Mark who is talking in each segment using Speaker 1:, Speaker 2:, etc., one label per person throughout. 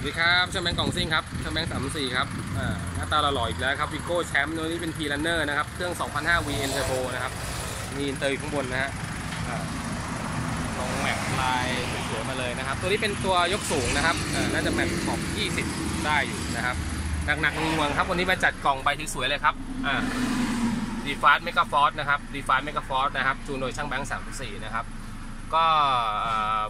Speaker 1: วัสดีครับช่างแบงค์กล่องซิ่งครับช่างแบงค์สามสี่ครับอ่าหน้าตาหล่ออีกแล้วครับวิโก้แชมป์ตัวนี้เป็นทีรันเนอร์นะครับ เครื่อง 2005 VN Turbo นะครับ มีอินเตอร์อยู่ข้างบนนะฮะอ่าลงแม็กลายสวยๆมาเลยนะครับ ตัวนี้เป็นตัวยกสูงนะครับอ่าน่าจะแม็กขอบ 20 ได้อยู่นะครับ หนักๆงวงครับ วันนี้มาจัดกล่องไปสวยๆเลยครับอ่าดีฟาสเมกาฟอร์นะครับดีฟาสเมกาฟอร์นะครับ จูนโดยช่างแบงค์สามสี่นะครับ ก็เ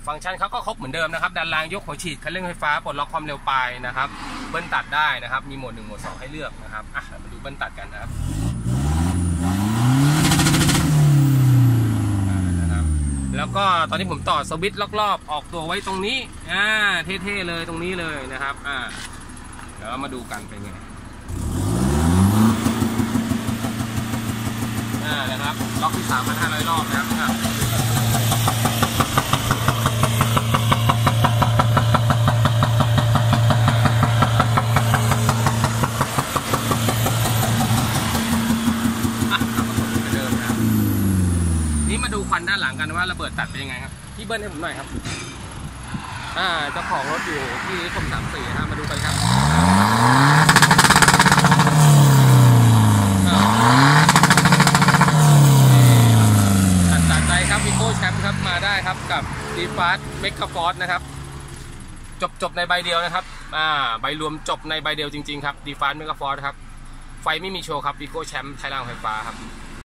Speaker 1: ฟังก์ชันเขาก็ครบเหมือนเดิมนะครับด้านล่างยกหัวฉีดคันเร่งไฟฟ้าปลดล็อกความเร็วปลายนะครับเบิ้ลตัดได้นะครับ มีโหมด1โหมด2ให้เลือกนะครับอะมาดูเบิ้ลตัดกันนะครับแล้วก็ตอนนี้ผมต่อสวิตช์รอบๆออกตัวไว้ตรงนี้อ่าเท่ๆเลยตรงนี้เลยนะครับอ่าเดี๋ยวามาดูกันเป็นไงอ่านะครับล็อกที่3,500รอบนะครับอะ อะกลับมาส่งเหมือนเดิมนะครับ นี่มาดู ควันด้านหลังกันว่าระเบิดตัดเป็นยังไงครับพี่เบิ้ลให้ผมหน่อยครับ อ่าเจ้าของรถอยู่ที่นิคมสามสี่ฮะมาดูกันครับตัดตัดใจครับวิโก้แชมป์ครับมาได้ครับกับดีฟาสเมก a ฟอร์นะครับ จบจบในใบเดียวนะครับ อ่า ใบรวมจบในใบเดียวจริง ๆ ครับดีฟาสเมก a ฟอร์ครับ ไฟไม่มีโชว์ครับวิโก้แชมป์ไทยล่างไฟฟ้าครับ